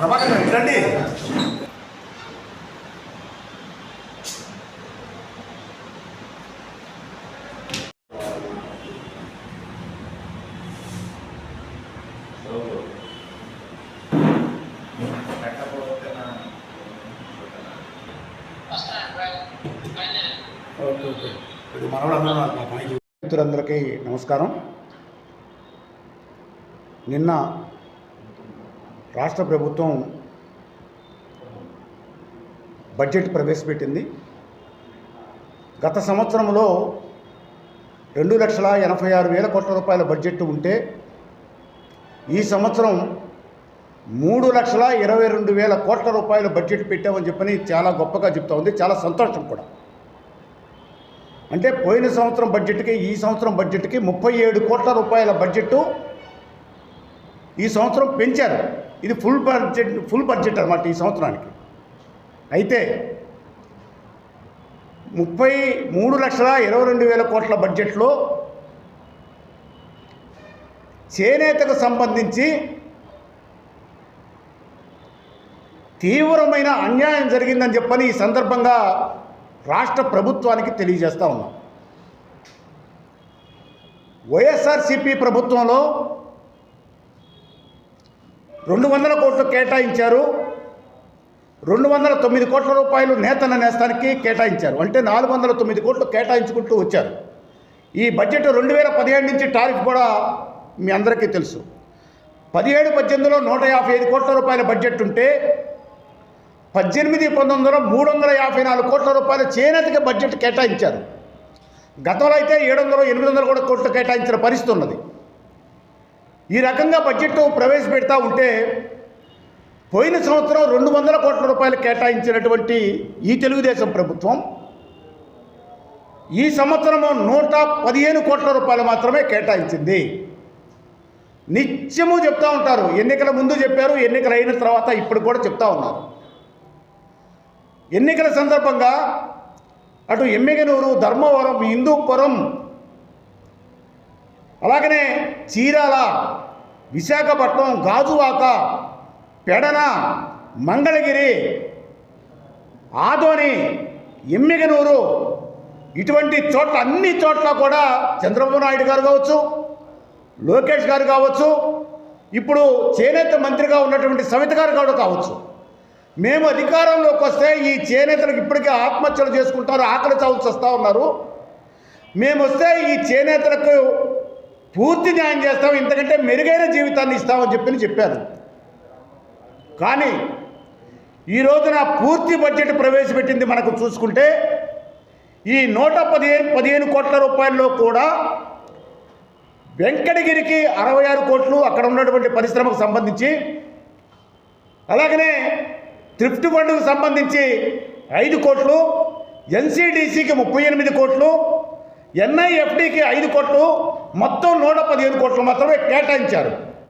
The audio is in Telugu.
ప్రభాకర్ గారు రండి ఇది మిత్రులందరికీ నమస్కారం నిన్న రాష్ట్ర ప్రభుత్వం బడ్జెట్ ప్రవేశపెట్టింది. గత సంవత్సరంలో రెండు లక్షల ఎనభై ఆరు వేల కోట్ల రూపాయల బడ్జెట్ ఉంటే ఈ సంవత్సరం మూడు లక్షల ఇరవై రెండు వేల కోట్ల రూపాయల బడ్జెట్ పెట్టామని చెప్పని చాలా గొప్పగా చెప్తా ఉంది. చాలా సంతోషం కూడా. అంటే పోయిన సంవత్సరం బడ్జెట్కి ఈ సంవత్సరం బడ్జెట్కి ముప్పై ఏడు కోట్ల రూపాయల బడ్జెట్ ఈ సంవత్సరం పెంచారు. ఇది ఫుల్ బడ్జెట్ ఫుల్ బడ్జెట్ అనమాట ఈ సంవత్సరానికి. అయితే ముప్పై మూడు లక్షల ఇరవై రెండు వేల కోట్ల బడ్జెట్లో చేనేతకు సంబంధించి తీవ్రమైన అన్యాయం జరిగిందని చెప్పని ఈ సందర్భంగా రాష్ట్ర ప్రభుత్వానికి తెలియజేస్తూ ఉన్నాం. వైఎస్ఆర్సిపి ప్రభుత్వంలో రెండు వందల కోట్లు కేటాయించారు. రెండు వందల తొమ్మిది కోట్ల రూపాయలు నేతన్న నేస్తానికి కేటాయించారు. అంటే నాలుగు వందల తొమ్మిది కోట్లు కేటాయించుకుంటూ వచ్చారు. ఈ బడ్జెట్ రెండు వేల పదిహేడు నుంచి టారిఫ్ కూడా మీ అందరికీ తెలుసు. పదిహేడు పద్దెనిమిదిలో నూట యాభై ఐదు కోట్ల రూపాయల బడ్జెట్ ఉంటే పద్దెనిమిది పంతొమ్మిదిలో మూడు వందల యాభై నాలుగు కోట్ల రూపాయల చేనేతకి బడ్జెట్ కేటాయించారు. గతంలో అయితే ఏడు వందలు ఎనిమిది వందల కూడా కోట్లు కేటాయించిన పరిస్థితి ఉన్నది. ఈ రకంగా బడ్జెట్ ప్రవేశపెడతా ఉంటే పోయిన సంవత్సరం రెండు వందల కోట్ల రూపాయలు కేటాయించినటువంటి ఈ తెలుగుదేశం ప్రభుత్వం ఈ సంవత్సరము నూట పదిహేను కోట్ల రూపాయలు మాత్రమే కేటాయించింది. నిత్యము చెప్తా ఉంటారు. ఎన్నికల ముందు చెప్పారు ఎన్నికలు అయిన తర్వాత ఇప్పుడు కూడా చెప్తా ఉన్నారు. ఎన్నికల సందర్భంగా అటు ఎమ్మిగనూరు ధర్మవరం హిందూపురం అలాగనే చీరాల విశాఖపట్నం గాజువాక పెడన మంగళగిరి ఆదోని ఎమ్మిగనూరు ఇటువంటి చోట్ల అన్ని చోట్ల కూడా చంద్రబాబు నాయుడు గారు కావచ్చు లోకేష్ గారు కావచ్చు ఇప్పుడు చేనేత మంత్రిగా ఉన్నటువంటి సవిత గారు కూడా కావచ్చు. మేము అధికారంలోకి వస్తే ఈ చేనేతలకు ఇప్పటికే ఆత్మహత్యలు చేసుకుంటారు ఆకలి చావులు వస్తూ ఉన్నారు. మేము వస్తే ఈ చేనేతలకు పూర్తి న్యాయం చేస్తాం ఇంతకంటే మెరుగైన జీవితాన్ని ఇస్తామని చెప్పి చెప్పారు. కానీ ఈ రోజున పూర్తి బడ్జెట్ ప్రవేశపెట్టింది మనకు చూసుకుంటే ఈ నూట పదిహేను పదిహేను కోట్ల రూపాయల్లో కూడా వెంకటగిరికి అరవై ఆరు కోట్లు అక్కడ ఉన్నటువంటి పరిశ్రమకు సంబంధించి అలాగనే థ్రిఫ్ట్ ఫండ్కు సంబంధించి ఐదు కోట్లు ఎన్సిడిసికి ముప్పై ఎనిమిది కోట్లు ఎన్ఐఎఫ్డికి ఐదు కోట్లు మొత్తం నూట పదిహేను కోట్లు మాత్రమే కేటాయించారు.